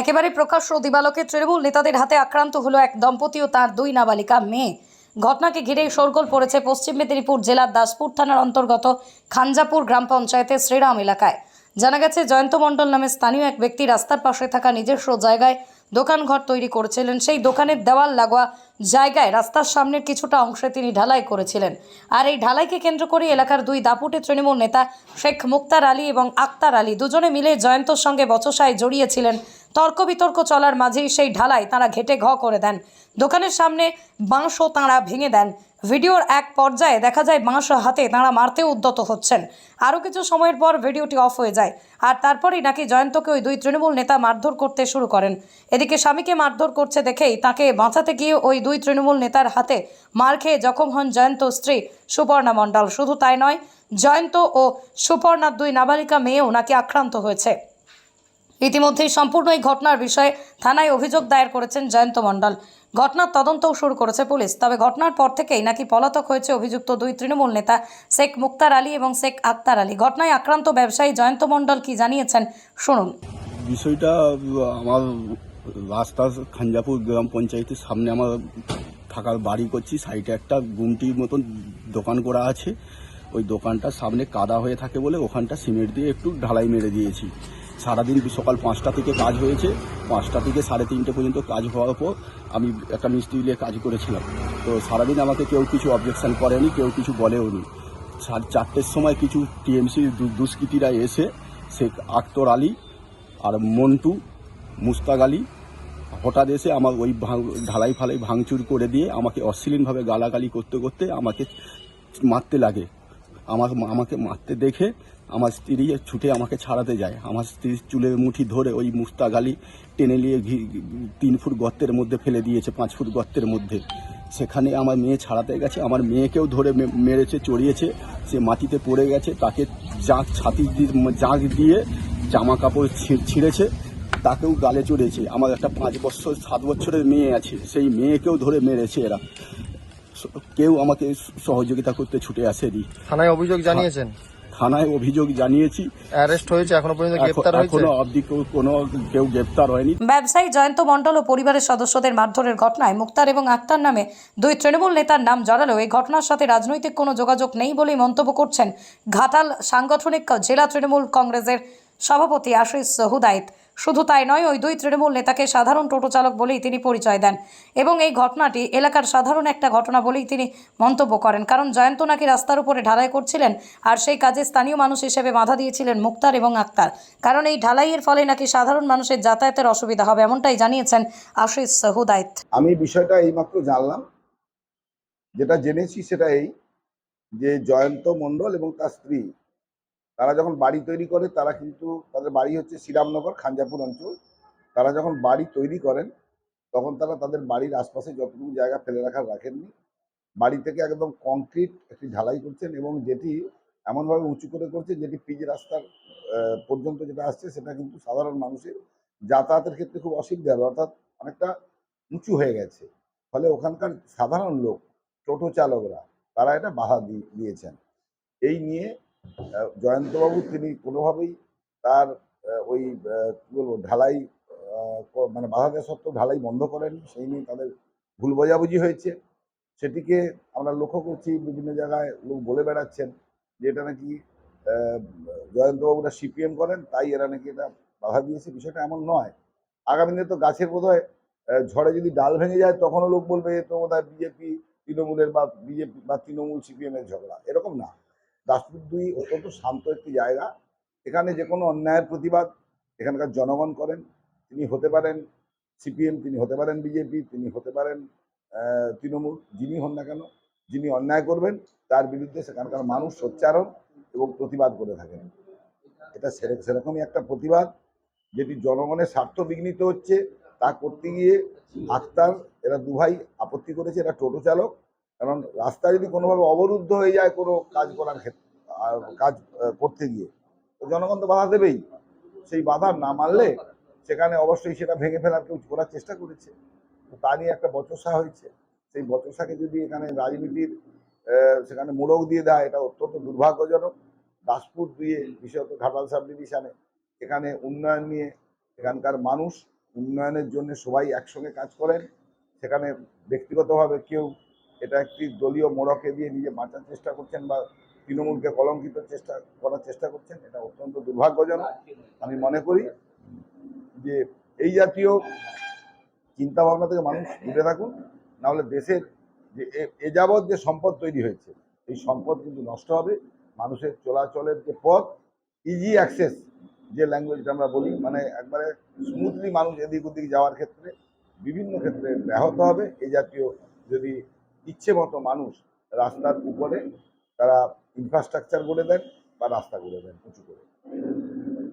একেবারে প্রকাশ্য দিবালোকে তৃণমূল নেতাদের হাতে আক্রান্ত হলো এক দম্পতি ও তার দুই নাবালিকা মেয়ে। ঘটনাকে ঘিরে শোরগোল পড়েছে পশ্চিম মেদিনীপুর জেলার দাসপুর থানার অন্তর্গত খাঞ্জাপুর গ্রাম পঞ্চায়েতের শ্রীরাম এলাকায়। জানা গেছে, জয়ন্ত মণ্ডল নামে স্থানীয় এক ব্যক্তি রাস্তার পাশে থাকা নিজস্ব জায়গায় দোকানঘর তৈরি করেছিলেন। সেই দোকানের দেওয়াল লাগোয়া জায়গায় রাস্তার সামনের কিছুটা অংশে তিনি ঢালাই করেছিলেন। আর এই ঢালাইকে কেন্দ্র করে এলাকার দুই দাপুটে তৃণমূল নেতা শেখ মুক্তার আলী এবং আক্তার আলী দুজনে মিলে জয়ন্তর সঙ্গে বচসায় জড়িয়েছিলেন। তর্ক বিতর্ক চলার মাঝেই সেই ঢালাই তারা ঘেটে ঘ করে দেন। দোকানের সামনে বাঁশও তাঁরা ভেঙে দেন। ভিডিওর এক পর্যায়ে দেখা যায় বাঁশ হাতে তাঁরা মারতে উদ্যত হচ্ছেন। আরও কিছু সময়ের পর ভিডিওটি অফ হয়ে যায় আর তারপরেই নাকি জয়ন্তকে ওই দুই তৃণমূল নেতা মারধর করতে শুরু করেন। এদিকে স্বামীকে মারধর করছে দেখেই তাকে বাঁচাতে গিয়ে ওই দুই তৃণমূল নেতার হাতে মার খেয়ে জখম হন জয়ন্ত স্ত্রী সুপর্ণা মণ্ডল। শুধু তাই নয়, জয়ন্ত ও সুপর্ণার দুই নাবালিকা মেয়েও নাকি আক্রান্ত হয়েছে। ইতিমধ্যেই সম্পূর্ণ এই ঘটনার বিষয়ে থানায় অভিযোগ দায়ের করেছেন জয়ন্ত মণ্ডল। ঘটনার তদন্তও শুরু করেছে পুলিশ, তবে ঘটনার পর থেকেই নাকি পলাতক হয়েছে অভিযুক্ত দুই তৃণমূল নেতা শেখ মুক্তার আলী এবং শেখ আক্তার আলী। ঘটনায় আক্রান্ত ব্যবসায়ী জয়ন্ত মণ্ডল কি জানিয়েছেন, শুনুন। বিষয়টা, আমার রাস্তা খাঞ্জাপুর গ্রাম পঞ্চায়েতের সামনে আমার থাকার বাড়ি করছি, সাইডে একটা গুমটির মতন দোকান করা আছে। ওই দোকানটার সামনে কাদা হয়ে থাকে বলে ওখানটা সিমেন্ট দিয়ে একটু ঢালাই মেরে দিয়েছি। সারাদিন সকাল পাঁচটা থেকে কাজ হয়েছে। পাঁচটা থেকে সাড়ে তিনটে পর্যন্ত কাজ হওয়ার পর আমি একটা মিস্ত্রি নিয়ে কাজ করেছিলাম। তো সারাদিন আমাকে কেউ কিছু অবজেকশন করেনি, কেউ কিছু বলেও নি। সাড়ে চারটের সময় কিছু টিএমসি দুষ্কৃতীরা এসে শেখ আক্তর আলী আর মন্টু মুস্তাক আলী হঠাৎ এসে আমার ওই ঢালাই ফালাই ভাঙচুর করে দিয়ে আমাকে অশ্লীলভাবে গালাগালি করতে করতে আমাকে মারতে লাগে। আমার আমাকে মারতে দেখে আমার স্ত্রী ছুটে আমাকে ছাড়াতে যায়। আমার স্ত্রীর চুলের মুঠি ধরে ওই মুস্তাক আলী টেনে নিয়ে তিন ফুট গর্তের মধ্যে ফেলে দিয়েছে পাঁচ ফুট গর্তের মধ্যে। সেখানে আমার মেয়ে ছাড়াতে গেছে। আমার মেয়েকেও ধরে মেরেছে চড়িয়েছে। সে মাটিতে পড়ে গেছে। তাকে জাঁক ছাতি দিয়ে জাঁক দিয়ে জামা কাপড় ছিঁড়েছে। তাকেও গালে চড়েছে। আমার একটা পাঁচ বছর সাত বছরের মেয়ে আছে। সেই মেয়েকেও ধরে মেরেছে এরা। কেউ আমাকে সহযোগিতা করতে ছুটে আসেনি। থানায় অভিযোগ জানিয়েছেন? থানায় অভিযোগ জানিয়েছি। অ্যারেস্ট হয়েছে এখনও পর্যন্ত গ্রেফতার হয়েছে? এখনও অবধি কোনো কেউ গ্রেফতার হয়নি। ব্যবসায়ী জয়ন্ত মণ্ডল ও পরিবারের সদস্যদের মারধরের ঘটনায় মুক্তার এবং আক্তার নামে দুই তৃণমূল নেতার নাম জড়ালেও এই ঘটনার সাথে রাজনৈতিক কোনো যোগাযোগ নেই বলেই মন্তব্য করছেন ঘাটাল সাংগঠনিক জেলা তৃণমূল কংগ্রেসের সভাপতি আশিস হুদায়ত। শুধু তাই নয়, ওই দুই তৃণমূল নেতাকে সাধারণ টোটো চালক বলেই তিনি পরিচয় দেন। এবং এই ঘটনাটি এলাকার সাধারণ একটা ঘটনা বলেই তিনি মন্তব্য করেন। কারণ জয়ন্ত নাকি রাস্তার উপরে ঢালাই করছিলেন আর সেই কাজে স্থানীয় মানুষ হিসেবে বাধা দিয়েছিলেন মুক্তার এবং আক্তার। কারণ এই ঢালাইয়ের ফলে নাকি সাধারণ মানুষের যাতায়াতের অসুবিধা হবে এমনটাই জানিয়েছেন আশিস হুদায়ত আমি বিষয়টা এইমাত্র জানলাম। যেটা জেনেছি সেটা এই যে জয়ন্ত মণ্ডল এবং তার স্ত্রী তারা যখন বাড়ি তৈরি করে, তারা কিন্তু তাদের বাড়ি হচ্ছে শ্রীরামনগর, খাঞ্জাপুর অঞ্চল। তারা যখন বাড়ি তৈরি করেন, তখন তারা তাদের বাড়ির আশপাশে যতটুকু জায়গা ফেলে রাখার রাখেননি। বাড়ি থেকে একদম কংক্রিট একটি ঢালাই করছেন এবং যেটি এমনভাবে উঁচু করে করছে, যেটি পিচ রাস্তার পর্যন্ত যেটা আসছে, সেটা কিন্তু সাধারণ মানুষের যাতায়াতের ক্ষেত্রে খুব অসুবিধা হবে। অর্থাৎ অনেকটা উঁচু হয়ে গেছে। ফলে ওখানকার সাধারণ লোক, টোটো চালকরা, তারা এটা বাধা দিয়েছেন। এই নিয়ে জয়ন্তবাবু তিনি কোনোভাবেই তার ওই কি বলব, ঢালাই মানে বাধা দেওয়া সত্ত্বেও ঢালাই বন্ধ করেন সেই নিয়ে তাদের ভুল বোঝাবুঝি হয়েছে। সেটিকে আমরা লক্ষ্য করছি বিভিন্ন জায়গায় লোক বলে বেড়াচ্ছেন যে এটা নাকি জয়ন্তবাবুরা সিপিএম করেন, তাই এরা নাকি এটা বাধা দিয়েছে, বিষয়টা এমন নয়। আগামী দিনে তো গাছের বোধহয় ঝড়ে যদি ডাল ভেঙে যায়, তখনও লোক বলবে তো বোধহয় বিজেপি, তৃণমূলের বা, বিজেপি বা তৃণমূল সিপিএমের ঝগড়া। এরকম না। দাসপুর দুই অত্যন্ত শান্ত একটি জায়গা। এখানে যে কোনো অন্যায়ের প্রতিবাদ এখানকার জনগণ করেন। তিনি হতে পারেন সিপিএম, তিনি হতে পারেন বিজেপি, তিনি হতে পারেন তৃণমূল, যিনি হন না কেন, যিনি অন্যায় করবেন, তার বিরুদ্ধে সেখানকার মানুষ সোচ্চারণ এবং প্রতিবাদ করে থাকেন। এটা সেরে- সেরকমই একটা প্রতিবাদ যেটি জনগণের স্বার্থ বিঘ্নিত হচ্ছে। তা করতে গিয়ে আক্তার এরা দুভাই আপত্তি করেছে, এরা টোটো চালক। কারণ রাস্তা যদি কোনোভাবে অবরুদ্ধ হয়ে যায় কোনো কাজ করার ক্ষেত্রে কাজ করতে গিয়ে, তো জনগণ তো বাধা দেবেই। সেই বাধা না মানলে সেখানে অবশ্যই সেটা ভেঙে ফেলার কেউ করার চেষ্টা করেছে। তো নিয়ে একটা বচসা হয়েছে। সেই বচসাকে যদি এখানে রাজনীতির সেখানে মোড়ক দিয়ে দেয়, এটা অত্যন্ত দুর্ভাগ্যজনক। দাসপুর দিয়ে বিশেষত ঘাটাল সাব ডিভিশনে এখানে উন্নয়ন নিয়ে এখানকার মানুষ উন্নয়নের জন্য সবাই একসঙ্গে কাজ করেন। সেখানে ব্যক্তিগতভাবে কেউ এটা একটি দলীয় মোড়কে দিয়ে নিজে বাঁচার চেষ্টা করছেন বা তৃণমূলকে কলঙ্কিত চেষ্টা করার চেষ্টা করছেন, এটা অত্যন্ত দুর্ভাগ্যজনক। আমি মনে করি যে এই জাতীয় চিন্তা ভাবনা থেকে মানুষ দূরে থাকুন, নাহলে দেশের যে এ যাবৎ যে সম্পদ তৈরি হয়েছে, এই সম্পদ কিন্তু নষ্ট হবে। মানুষের চলাচলের যে পথ ইজি অ্যাক্সেস যে ল্যাঙ্গুয়েজটা আমরা বলি মানে একবারে স্মুথলি মানুষ এদিক ওদিক যাওয়ার ক্ষেত্রে বিভিন্ন ক্ষেত্রে ব্যাহত হবে। এই জাতীয় যদি ইচ্ছে মতো মানুষ রাস্তার উপরে তারা ইনফ্রাস্ট্রাকচার গড়ে দেন বা রাস্তা গড়ে দেন উঁচু করে।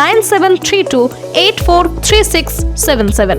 nine seven three two eight four three six seven seven